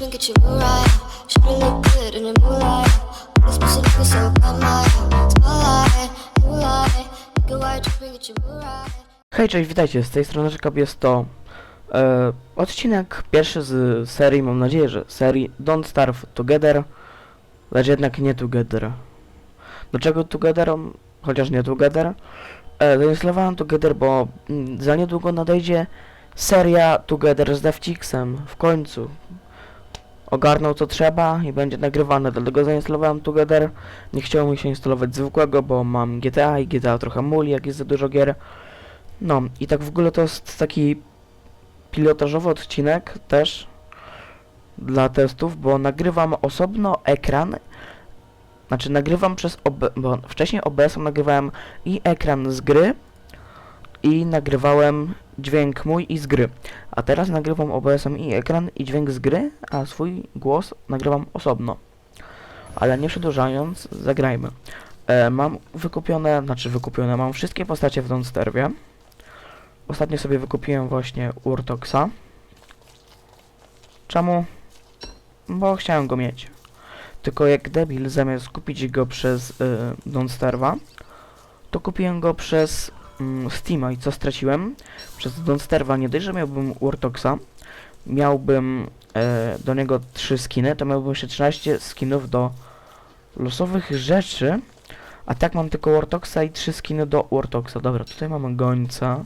right. Should've good in. This looking so got my spotlight, moonlight. Nigga, why you tripping, get you right. Hej, cześć, witajcie, z tej strony Jacob jest to e, odcinek pierwszy z serii, mam nadzieję, że serii Don't Starve Together, lecz jednak nie Together. Dlaczego Together, chociaż nie Together? E, zainstalowałem Together, bo mm, za niedługo nadejdzie seria Together z Devcixem, w końcu. Ogarnął co trzeba i będzie nagrywane, dlatego zainstalowałem Together. Nie chciało mi się instalować zwykłego, bo mam GTA i GTA trochę muli, jak jest za dużo gier. No i tak w ogóle to jest taki pilotażowy odcinek też dla testów, bo nagrywam osobno ekran, znaczy nagrywam przez OB, bo wcześniej OBS-em nagrywałem i ekran z gry i nagrywałem dźwięk mój i z gry, a teraz nagrywam OBS-em i ekran i dźwięk z gry, a swój głos nagrywam osobno. Ale nie przedłużając, zagrajmy. E, mam wykupione, znaczy wykupione, mam wszystkie postacie w Donsterwie. Ostatnio sobie wykupiłem właśnie Urtoxa. Czemu? Bo chciałem go mieć. Tylko jak debil, zamiast kupić go przez y, Donsterwa, to kupiłem go przez Steama i co straciłem? Przez Donsterwa nie dość, że miałbym Urtoxa, miałbym e, do niego 3 skiny, to miałbym jeszcze 13 skinów do losowych rzeczy, a tak mam tylko Urtoxa i 3 skiny do Urtoxa. Dobra, tutaj mamy gońca.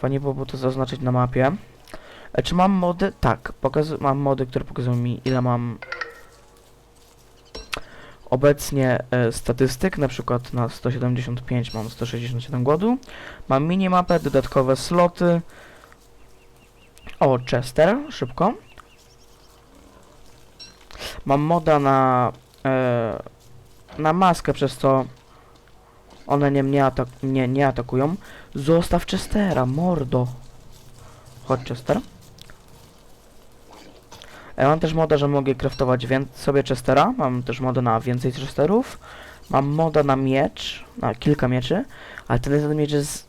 Fajnie byłoby to zaznaczyć na mapie. E, czy mam mody? Tak, mam mody, które pokazują mi ile mam obecnie e, statystyk, na przykład na 175 mam 167 głodu. Mam minimapę, dodatkowe sloty. O, Chester, szybko. Mam moda na e, na maskę, przez co one nie mnie, atak nie, nie atakują. Zostaw Chestera, mordo. Chodź Chester. Ja mam też moda, że mogę craftować sobie Chestera. Mam też modę na więcej Chesterów. Mam moda na miecz, na kilka mieczy. Ale ten jeden miecz jest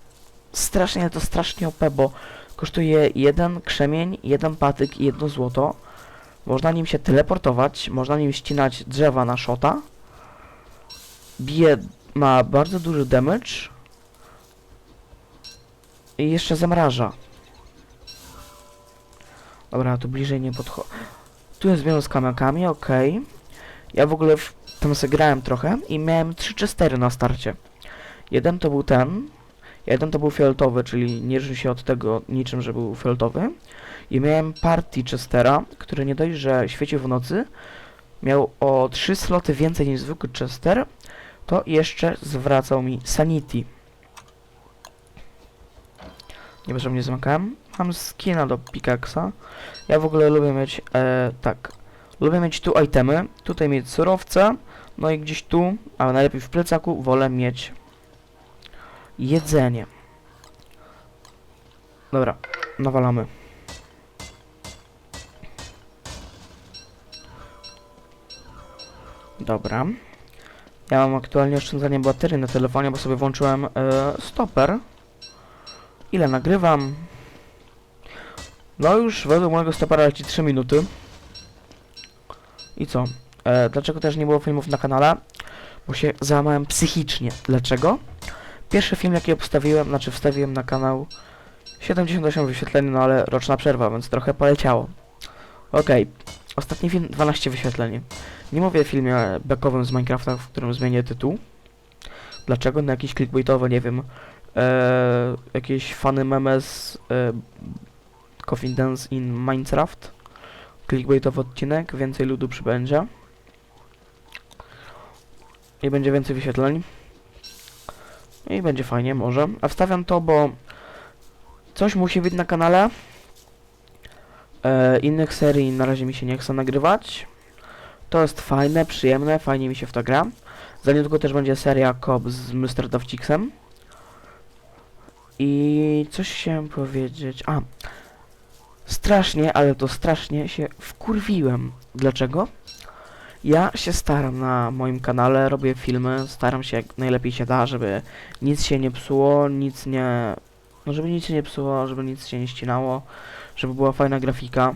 strasznie, to strasznie OP, bo kosztuje jeden krzemień, jeden patyk i jedno złoto. Można nim się teleportować, można nim ścinać drzewa na shota. Bije, ma bardzo duży damage. I jeszcze zamraża. Dobra, tu bliżej nie podchodzę. Tu jest zmiana z kamykami, okej. Ja w ogóle w tam sobie grałem trochę i miałem trzy Chestery na starcie. Jeden to był ten, jeden to był fioletowy, czyli nie różni się od tego niczym, że był fioletowy. I miałem party Chestera, który nie dość, że świecił w nocy, miał o trzy sloty więcej niż zwykły Chester, to jeszcze zwracał mi Sanity. Nie wiem, że mnie zamykałem. Mam skina do pickaxa. Ja w ogóle lubię mieć, e, tak, lubię mieć tu itemy, tutaj mieć surowce, no i gdzieś tu, a najlepiej w plecaku, wolę mieć jedzenie. Dobra, nawalamy. Dobra. Ja mam aktualnie oszczędzanie baterii na telefonie, bo sobie włączyłem e, stoper. Ile nagrywam? No już według mojego stopera leci 3 minuty. I co? E, dlaczego też nie było filmów na kanale? Bo się załamałem psychicznie. Dlaczego? Pierwszy film jaki obstawiłem, znaczy wstawiłem na kanał 78 wyświetleń, no ale roczna przerwa, więc trochę poleciało. Okej, ostatni film 12 wyświetleń. Nie mówię o filmie backowym z Minecrafta, w którym zmienię tytuł. Dlaczego? No jakiś clickbaitowy, nie wiem. E, jakieś fany memes e, Coffin Dance in Minecraft. Clickbaitowy odcinek, więcej ludu przybędzie. I będzie więcej wyświetleń. I będzie fajnie, może. A wstawiam to, bo coś musi być na kanale. E, innych serii na razie mi się nie chce nagrywać. To jest fajne, przyjemne, fajnie mi się w to gra. Za niedługo też będzie seria Cobb z Mr. Dowciksem. I coś chciałem powiedzieć. A, strasznie, ale to strasznie się wkurwiłem. Dlaczego? Ja się staram na moim kanale, robię filmy, staram się jak najlepiej się da, żeby nic się nie psuło, nic nie... No żeby nic się nie psuło, żeby nic się nie ścinało, żeby była fajna grafika.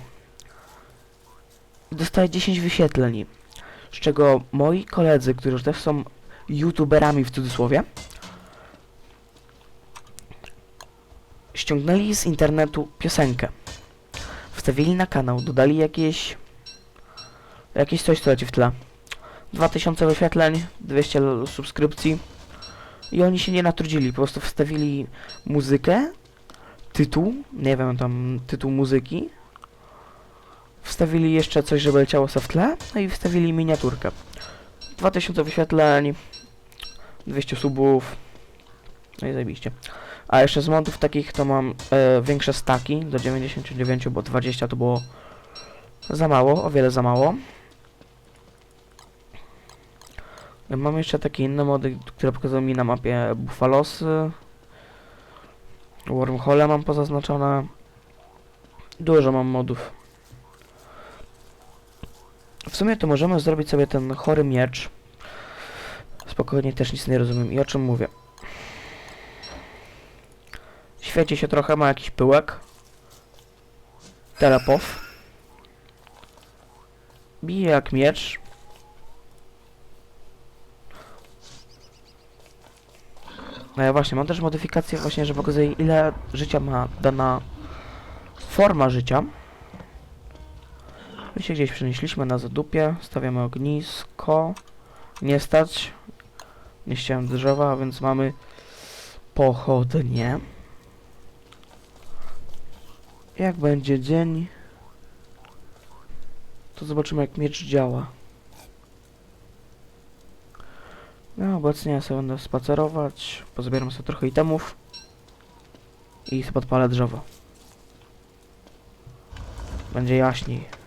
i dostaje 10 wyświetleń. Z czego moi koledzy, którzy też są youtuberami w cudzysłowie, ściągnęli z internetu piosenkę. Wstawili na kanał, dodali jakieś jakieś coś, co leci w tle. 2000 wyświetleń, 200 l- subskrypcji i oni się nie natrudzili, po prostu wstawili muzykę, tytuł, nie wiem, tam tytuł muzyki, wstawili jeszcze coś, żeby leciało sobie w tle, no i wstawili miniaturkę. 2000 wyświetleń, 200 subów, no i zajebiście. A jeszcze z montów takich to mam e, większe staki do 99, bo 20 to było za mało, o wiele za mało. Mam jeszcze takie inne mody, które pokazują mi na mapie Buffalosy. Wormhole mam pozaznaczone. Dużo mam modów. W sumie to możemy zrobić sobie ten chory miecz. Spokojnie, też nic nie rozumiem. I o czym mówię? Świeci się trochę, ma jakiś pyłek. Telepow. Bije jak miecz. No ja właśnie, mam też modyfikację właśnie, że pokazuję ile życia ma dana forma życia. My się gdzieś przenieśliśmy na zadupie, stawiamy ognisko. Nie stać. Nie chciałem drzewa, więc mamy pochodnie. Jak będzie dzień, to zobaczymy jak miecz działa. No, obecnie ja sobie będę spacerować, pozbieram sobie trochę itemów i sobie podpalę drzewo. Będzie jaśniej.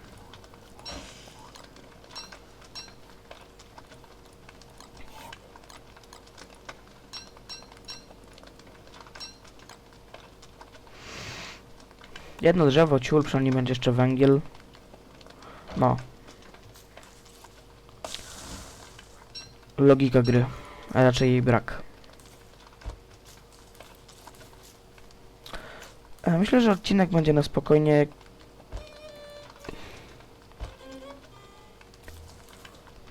Jedno drzewo, ciul, przynajmniej będzie jeszcze węgiel. No. Logika gry, a raczej jej brak. E, Myślę, że odcinek będzie na spokojnie.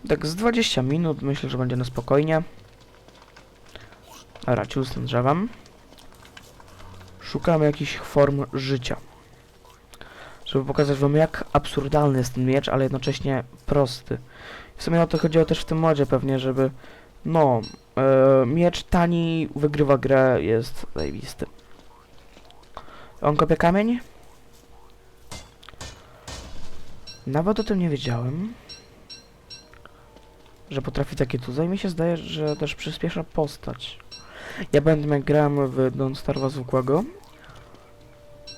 Tak z 20 minut myślę, że będzie na spokojnie. Dobra, ciul z tym drzewem. Szukamy jakichś form życia. Żeby pokazać wam jak absurdalny jest ten miecz, ale jednocześnie prosty. W sumie o to chodziło też w tym modzie pewnie, żeby... No, e, miecz tani wygrywa grę, jest zajebisty. On kopie kamień? Nawet o tym nie wiedziałem. Że potrafi takie cudzej. Mi się zdaje, że też przyspiesza postać. Ja będę jak grałem w Don't Starwa zwykłego.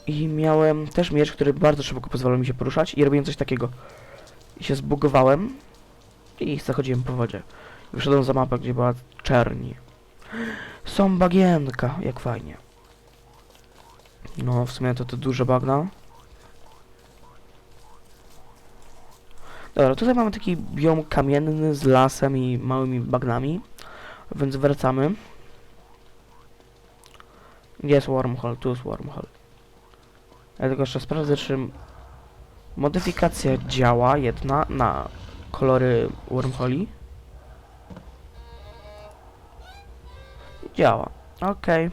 I miałem też miecz, który bardzo szybko pozwalał mi się poruszać i robiłem coś takiego. I się zbugowałem i zachodziłem po wodzie. Wyszedłem za mapę, gdzie była czerni. Są bagienka, jak fajnie. No, w sumie to te duże bagna. Dobra, tutaj mamy taki biom kamienny z lasem i małymi bagnami. Więc wracamy. Jest wormhole? Tu jest wormhole. Ja tylko jeszcze sprawdzę, czy modyfikacja działa jedna na kolory wormholi. Działa. Okej.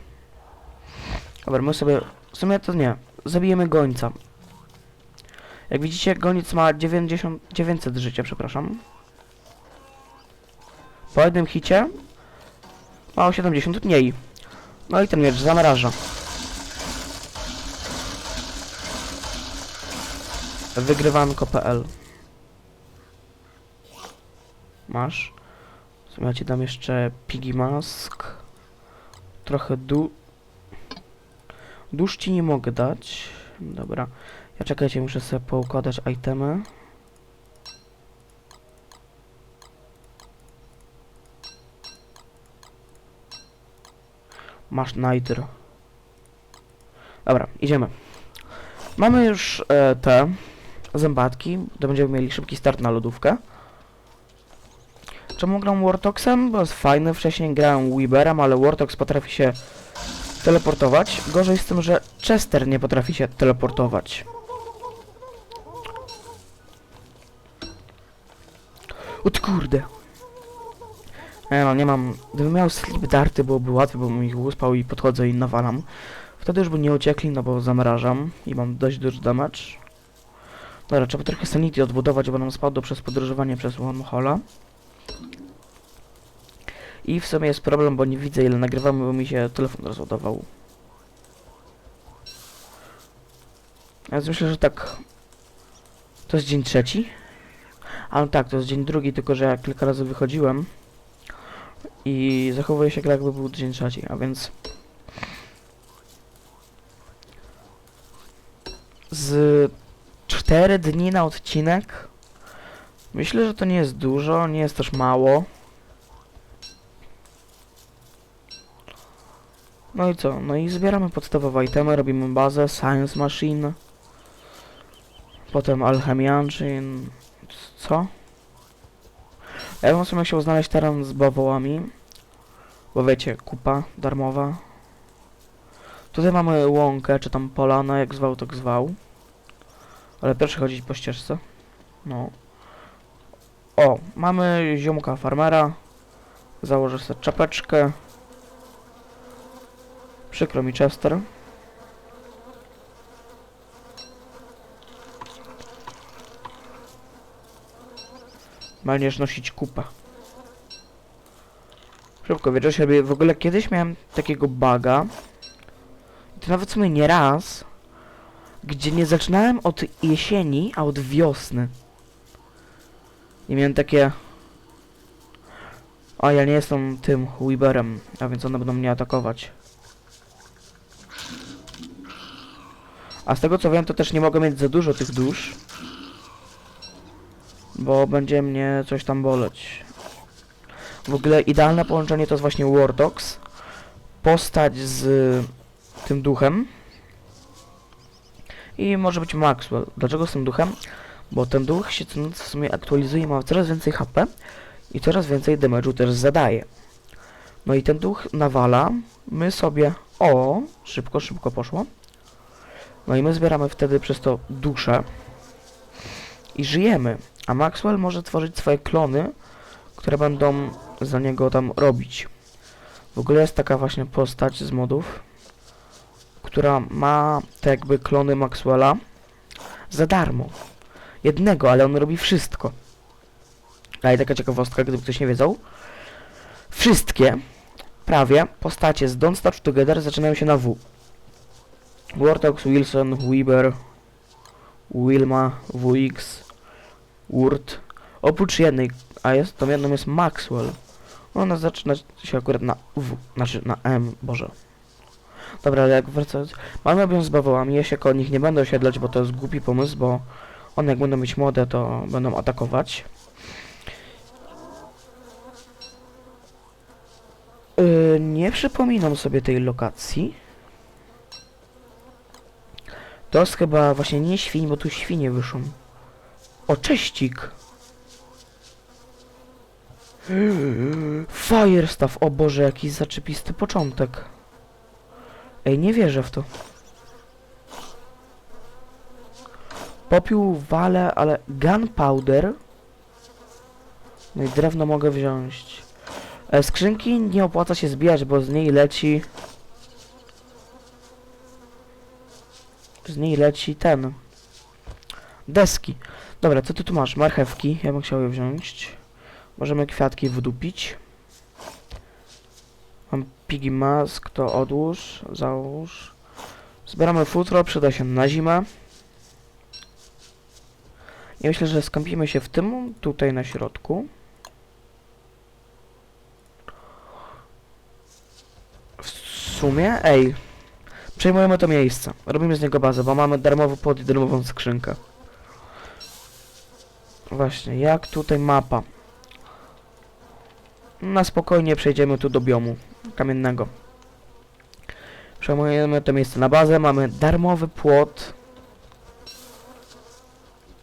Dobra, my sobie... W sumie to nie. Zabijemy gońca. Jak widzicie, goniec ma 90... 900 życia, przepraszam. Po jednym hicie ma o 70 mniej. No i ten miecz zamraża. Wygrywanko.pl Masz. Ja ci dam jeszcze Piggy Mask. Trochę du... Dusz ci nie mogę dać. Dobra. Ja czekajcie, muszę sobie poukładać itemy. Masz Nitro. Dobra, idziemy. Mamy już e, te zębatki, to będziemy mieli szybki start na lodówkę. Czemu gram Wartoxem? Bo jest fajny, wcześniej grałem Weaverem, ale Wartox potrafi się teleportować. Gorzej z tym, że Chester nie potrafi się teleportować. O ty kurde! Nie no, nie mam... Gdybym miał slip darty, byłoby łatwiej, bo bym ich uspał i podchodzę i nawalam. Wtedy już by nie uciekli, no bo zamrażam i mam dość duży damage. Dobra, trzeba trochę sanity odbudować, bo nam spadło przez podróżowanie przez wormhola. I w sumie jest problem, bo nie widzę ile nagrywamy, bo mi się telefon rozładował. Więc myślę, że tak... To jest dzień trzeci? A no tak, to jest dzień drugi, tylko że ja kilka razy wychodziłem. I zachowuję się jakby był dzień trzeci, a więc... Z 4 dni na odcinek. Myślę, że to nie jest dużo, nie jest też mało. No i co? No i zbieramy podstawowe itemy, robimy bazę, Science Machine. Potem Alchemianczyn. Co? Ja bym sobie chciał znaleźć teren z bawołami. Bo wiecie, kupa darmowa. Tutaj mamy łąkę, czy tam polana, jak zwał, tak zwał. Ale pierwszy chodzić po ścieżce. No. O, mamy ziomka farmera. Założę sobie czapeczkę. Przykro mi Chester. Będziesz nosić kupę. Szybko, wiesz, sobie w ogóle kiedyś miałem takiego baga. I to nawet w sumie nie raz. Gdzie nie zaczynałem od jesieni, a od wiosny. I miałem takie... O, ja nie jestem tym Weaverem, a więc one będą mnie atakować. A z tego co wiem, to też nie mogę mieć za dużo tych dusz. Bo będzie mnie coś tam boleć. W ogóle idealne połączenie to jest właśnie Wardox. Postać z tym duchem. I może być Maxwell. Dlaczego z tym duchem? Bo ten duch się co w sumie aktualizuje ma coraz więcej HP. I coraz więcej damage'u też zadaje. No i ten duch nawala. My sobie... O! Szybko, szybko poszło. No i my zbieramy wtedy przez to duszę. I żyjemy. A Maxwell może tworzyć swoje klony, które będą za niego tam robić. W ogóle jest taka właśnie postać z modów, która ma te jakby klony Maxwella za darmo. Jednego, ale on robi wszystko. A i taka ciekawostka, gdyby ktoś nie wiedział. Wszystkie, prawie, postacie z Don't Starve Together zaczynają się na W. Wartox, Wilson, Weber, Wilma, WX, Wurt. Oprócz jednej, a jest, tą jedną jest Maxwell. Ona zaczyna się akurat na W, znaczy na M, Boże. Dobra, ale jak wracając, mamy obowiązek z bawołami, ja się koło nich nie będę osiedlać, bo to jest głupi pomysł, bo one jak będą mieć młode, to będą atakować. Yy, nie przypominam sobie tej lokacji. To jest chyba właśnie nie świń, bo tu świnie wyszą. O, cześcik! Firestaff, o Boże, jaki zaczepisty początek. Ej, nie wierzę w to. Popiół wale, ale gunpowder. No i drewno mogę wziąć. E, skrzynki nie opłaca się zbijać, bo z niej leci... Z niej leci ten. Deski. Dobra, co ty tu masz? Marchewki. Ja bym chciał je wziąć. Możemy kwiatki wydupić. Pigi mask, to odłóż, załóż. Zbieramy futro, przyda się na zimę. I myślę, że skąpimy się w tym, tutaj na środku. W sumie, ej, przejmujemy to miejsce. Robimy z niego bazę, bo mamy darmowy pod i darmową skrzynkę. Właśnie, jak tutaj mapa? Na spokojnie przejdziemy tu do biomu kamiennego. Przejmujemy to miejsce na bazę, mamy darmowy płot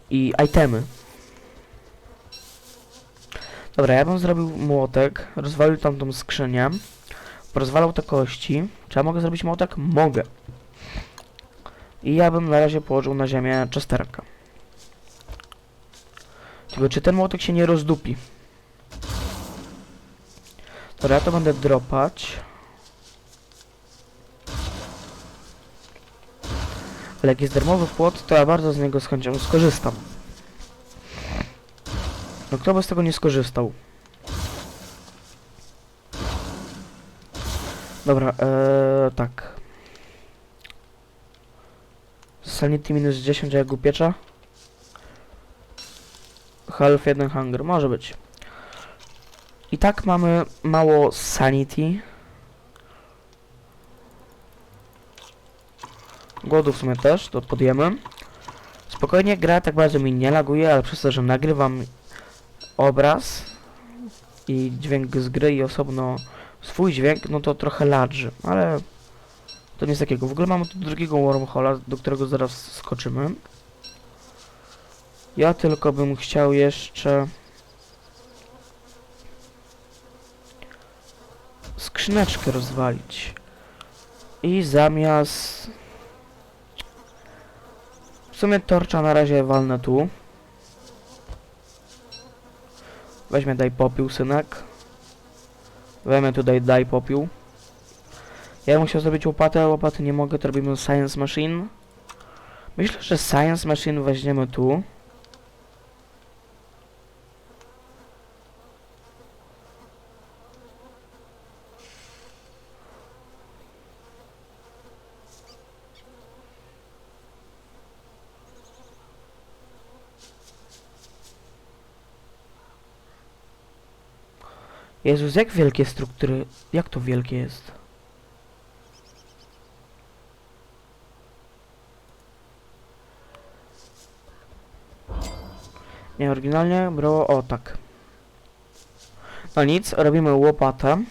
i itemy. Dobra, ja bym zrobił młotek, rozwalił tamtą skrzynię, rozwalał te kości. Czy ja mogę zrobić młotek? Mogę. I ja bym na razie położył na ziemię czesterka. Tylko czy ten młotek się nie rozdupi? Dobra, ja to będę dropać. Ale jak jest darmowy płot, to ja bardzo z niego z chęcią skorzystam. No kto by z tego nie skorzystał? Dobra, eee, tak. Sanity minus 10, a jak upiecza? Half 1 hunger, może być. I tak mamy mało sanity. Głodu w sumie też, to podjemy. Spokojnie gra tak bardzo mi nie laguje, ale przez to, że nagrywam obraz i dźwięk z gry i osobno swój dźwięk, no to trochę ladży, ale to nic takiego. W ogóle mamy tu drugiego wormhola, do którego zaraz skoczymy. Ja tylko bym chciał jeszcze skrzyneczkę rozwalić. I zamiast w sumie torcza na razie walnę tu. Weźmie daj popiół, synek. Weźmie tutaj daj popiół. Ja musiał zrobić łopatę, łopaty nie mogę, to robimy Science Machine. Myślę, że Science Machine weźmiemy tu. Jezus, jak wielkie struktury, jak to wielkie jest? Nie, oryginalnie było o tak. No nic, robimy łopatę.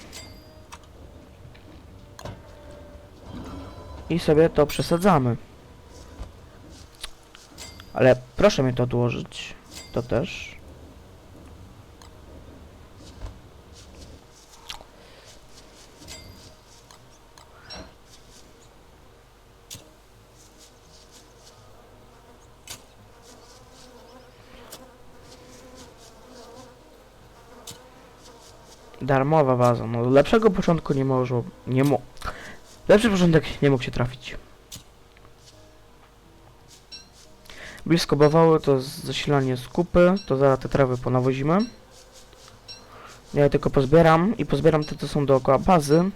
I sobie to przesadzamy. Ale proszę mi to odłożyć. To też. Darmowa baza. No lepszego początku nie może. Nie mo. Lepszy początek nie mógł się trafić. Blisko bawały to zasilanie skupy. To zaraz te trawy ponawozimy. Ja je tylko pozbieram i pozbieram te, co są dookoła bazy.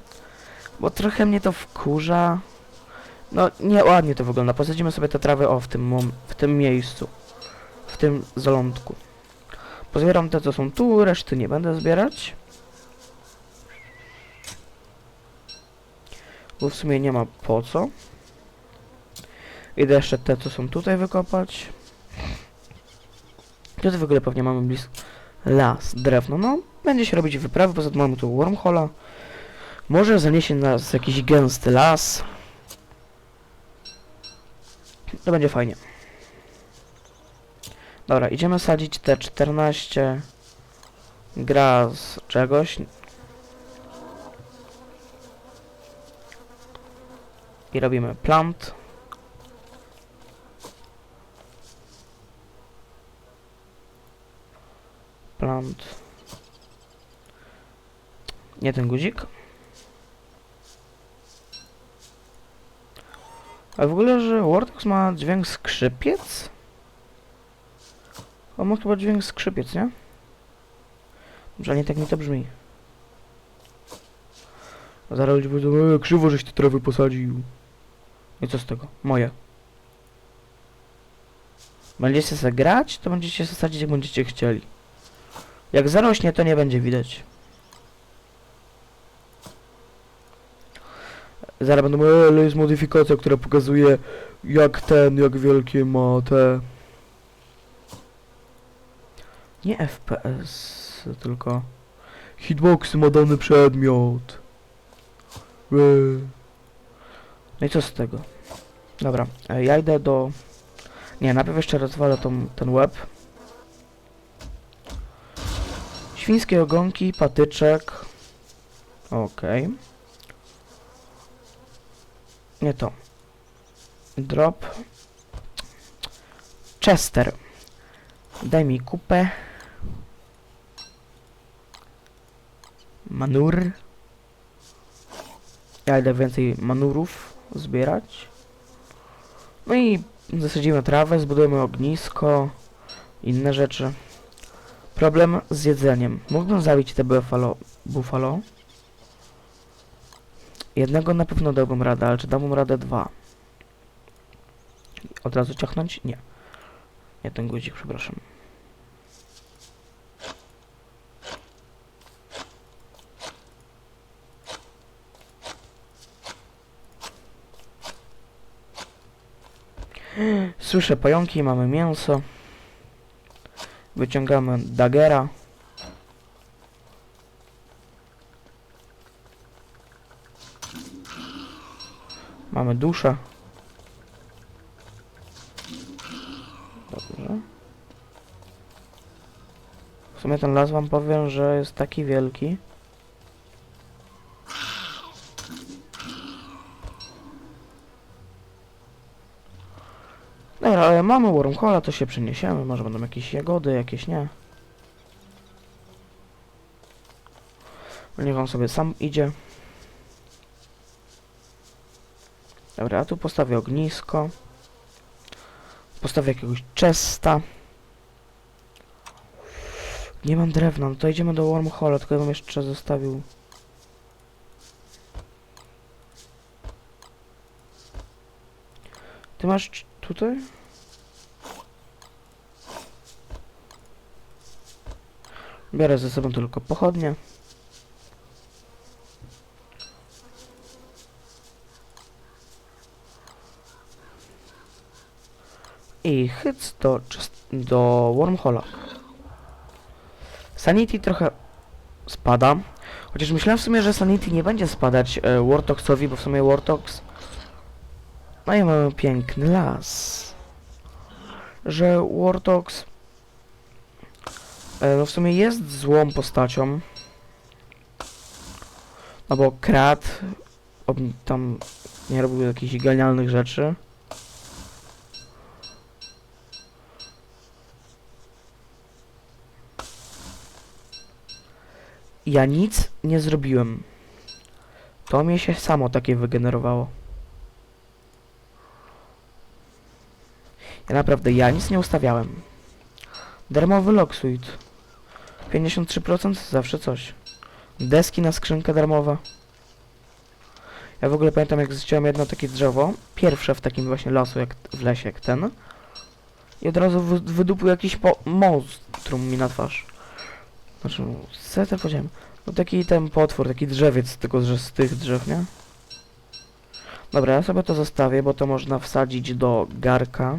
Bo trochę mnie to wkurza. No, nie ładnie to wygląda. Posadzimy sobie te trawy o w tym, w tym miejscu. W tym zalądku. Pozbieram te, co są tu, reszty nie będę zbierać. Bo w sumie nie ma po co. Idę jeszcze te, co są tutaj wykopać. Tutaj w ogóle pewnie mamy blisko las, drewno. No, będzie się robić wyprawy, poza tym mamy tu wormhola. Może zaniesie nas jakiś gęsty las. To będzie fajnie. Dobra, idziemy sadzić te 14 gra z czegoś. I robimy plant. Plant. Nie ten guzik. A w ogóle, że Wortex ma dźwięk skrzypiec? On ma chyba dźwięk skrzypiec, nie? Dobrze, nie tak mi to brzmi. Zaraz powiedzą, e, krzywo żeś te trawy posadził. I co z tego? Moje. Będziecie se grać, to będziecie se sadzić jak będziecie chcieli. Jak zarośnie, to nie będzie widać. Zaraz będą, ale jest modyfikacja, która pokazuje jak ten, jak wielkie ma te... Nie FPS, tylko... Hitboxy ma dany przedmiot. Eee. No i co z tego? Dobra, e, ja idę do... Nie, najpierw jeszcze rozwalę tą, ten łeb. Świńskie ogonki, patyczek. Okej. Nie to. Drop. Chester. Daj mi kupę. Manur. Ja idę więcej manurów zbierać. No i zasadzimy trawę, zbudujemy ognisko, inne rzeczy. Problem z jedzeniem. Mógłbym zabić te buffalo. buffalo. Jednego na pewno dałbym radę, ale czy dałbym radę dwa? Od razu ciachnąć? Nie. Nie ten guzik, przepraszam. Słyszę pająki, mamy mięso. Wyciągamy dagera. Mamy duszę. Dobrze. W sumie ten las wam powiem, że jest taki wielki. Ale mamy wormhola, to się przeniesiemy. Może będą jakieś jagody, jakieś nie. Niech on sobie sam idzie. Dobra, ja tu postawię ognisko. Postawię jakiegoś chesta. Nie mam drewna, no to idziemy do wormhola, tylko ja bym jeszcze zostawił... Ty masz tutaj? Biorę ze sobą tylko pochodnie. I hyc do, do wormhola. Sanity trochę spada. Chociaż myślałem w sumie, że Sanity nie będzie spadać e, Wartoxowi, bo w sumie Wartox... No i mamy piękny las. Że Wartox... E, no w sumie jest złą postacią. No bo Krat... Tam nie robił jakichś genialnych rzeczy. Ja nic nie zrobiłem. To mnie się samo takie wygenerowało. Ja naprawdę, ja nic nie ustawiałem. Darmowy Locksuit. 53% zawsze coś. Deski na skrzynkę darmowa. Ja w ogóle pamiętam jak zchciałem jedno takie drzewo. Pierwsze w takim właśnie lasu, jak w lesie, jak ten. I od razu wy, wydupił jakiś monstrum mi na twarz. Znaczy, co ja powiedziałem? No taki ten potwór, taki drzewiec, tylko że z tych drzew, nie? Dobra, ja sobie to zostawię, bo to można wsadzić do garka.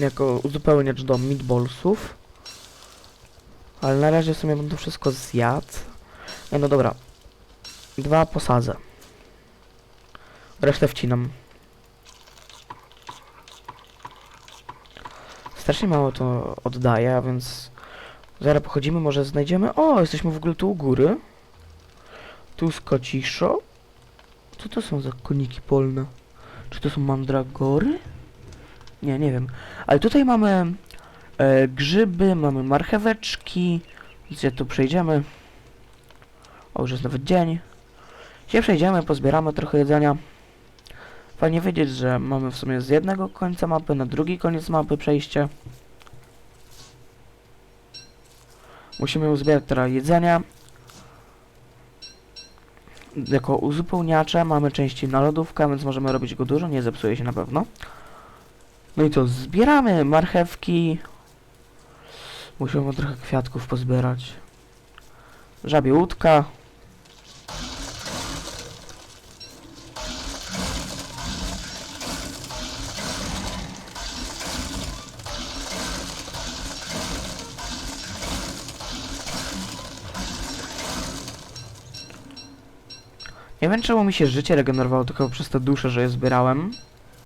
Jako uzupełniacz do meatballsów. Ale na razie sobie bym to wszystko zjadł. No dobra. Dwa posadzę. Resztę wcinam. Strasznie mało to oddaje, więc zaraz pochodzimy, może znajdziemy... O, jesteśmy w ogóle tu u góry. Tu skociszo. Co to są za koniki polne? Czy to są mandragory? Nie, nie wiem. Ale tutaj mamy e, grzyby, mamy marcheweczki. Gdzie tu przejdziemy? O, już jest nawet dzień. Gdzie przejdziemy, pozbieramy trochę jedzenia. Fajnie wiedzieć, że mamy w sumie z jednego końca mapy na drugi koniec mapy przejście. Musimy uzbierać teraz jedzenia. Jako uzupełniacze mamy części na lodówkę, więc możemy robić go dużo, nie zepsuje się na pewno. No i co, zbieramy marchewki. Musimy trochę kwiatków pozbierać. Żabie łódka. Nie wiem czemu mi się życie regenerowało tylko przez te dusze, że je zbierałem.